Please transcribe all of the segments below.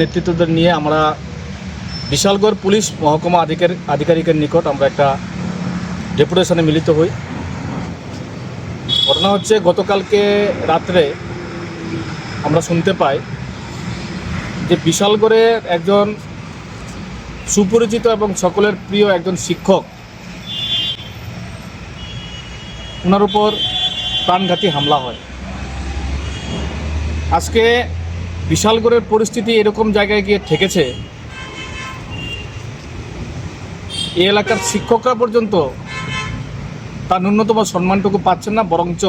নেতৃত্বদের নিয়ে আমরা বিশালগড় পুলিশ মহকুমা আধিকারিক আধিকারিকের নিকট আমরা একটা ডেপুটেশনে মিলিত হই। ঘটনা হচ্ছে, গতকালকে রাত্রে আমরা শুনতে পাই যে বিশালগড়ের একজন সুপরিচিত এবং সকলের প্রিয় একজন শিক্ষক ওনার উপর প্রাণঘাতী হামলা হয়। আজকে বিশালগড়ের পরিস্থিতি এরকম জায়গায় গিয়ে ঠেকেছে। এই এলাকার শিক্ষকরা পর্যন্ত তার ন্যূনতম সম্মানটুকু পাচ্ছেন না, বরঞ্চ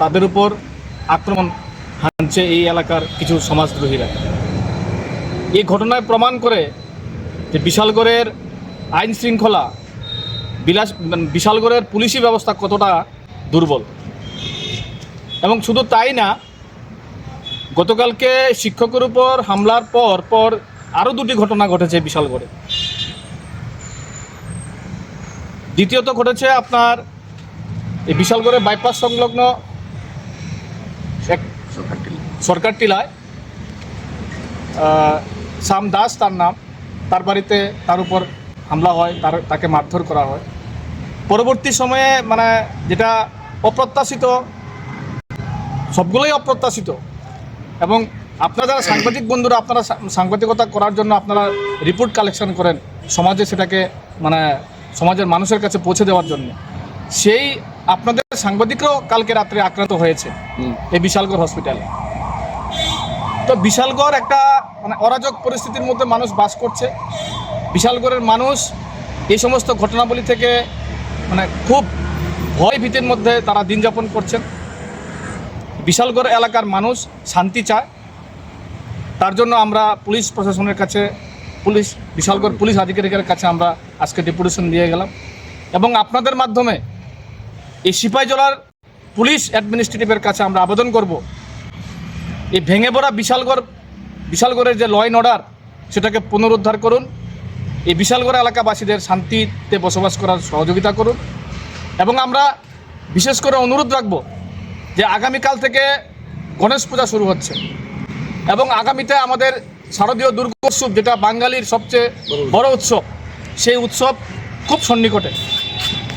তাদের উপর আক্রমণ হানছে এই এলাকার কিছু সমাজদ্রোহীরা। এই ঘটনায় প্রমাণ করে যে বিশালগড়ের আইন শৃঙ্খলা বিলাস মানে বিশালগড়ের পুলিশি ব্যবস্থা কতটা দুর্বল। এবং শুধু তাই না গতকালকে শিক্ষকের উপর হামলার পর পর আরও দুটি ঘটনা ঘটেছে বিশালগড়ে। দ্বিতীয়ত ঘটেছে আপনার এই বিশালগড়ে বাইপাস সংলগ্ন সরকার টিলায় শ্যাম দাস তার নাম, তার বাড়িতে তার উপর হামলা হয়, তার, তাকে মারধর করা হয়। পরবর্তী সময়ে মানে যেটা অপ্রত্যাশিত, সবগুলোই অপ্রত্যাশিত। এবং আপনারা যারা সাংবাদিক বন্ধুরা আপনারা সাংবাদিকতা করার জন্য আপনারা রিপোর্ট কালেকশন করেন সমাজে সেটাকে মানে সমাজের মানুষের কাছে পৌঁছে দেওয়ার জন্য। সেই আপনাদের সাংবাদিকরাও কালকে রাত্রে আক্রান্ত হয়েছে এই বিশালগড় হসপিটালে তো বিশালগড় একটা মানে অরাজক পরিস্থিতির মধ্যে মানুষ বাস করছে। বিশালগড়ের মানুষ এই সমস্ত ঘটনাবলী থেকে মানে খুব ভয় ভীতির মধ্যে তারা দিন যাপন করছেন। বিশালগড় এলাকার মানুষ শান্তি চায়। তার জন্য আমরা পুলিশ প্রশাসনের কাছে, পুলিশ, বিশালগড় পুলিশ আধিকারিকের কাছে আমরা আজকে ডেপুটেশন দিয়ে গেলাম। এবং আপনাদের মাধ্যমে এই সিপাহীজলার পুলিশ অ্যাডমিনিস্ট্রেটিভের কাছে আমরা আবেদন করব। এই ভেঙে পড়া বিশালগড়, বিশালগড়ের যে ল অর্ডার সেটাকে পুনরুদ্ধার করুন। এই বিশালগড় এলাকাবাসীদের শান্তিতে বসবাস করার সহযোগিতা করুন। এবং আমরা বিশেষ করে অনুরোধ রাখব যে আগামীকাল থেকে গণেশ পূজা শুরু হচ্ছে। এবং আগামীতে আমাদের শারদীয় দুর্গোৎসব, যেটা বাঙালির সবচেয়ে বড় উৎসব, সেই উৎসব খুব সন্নিকটে।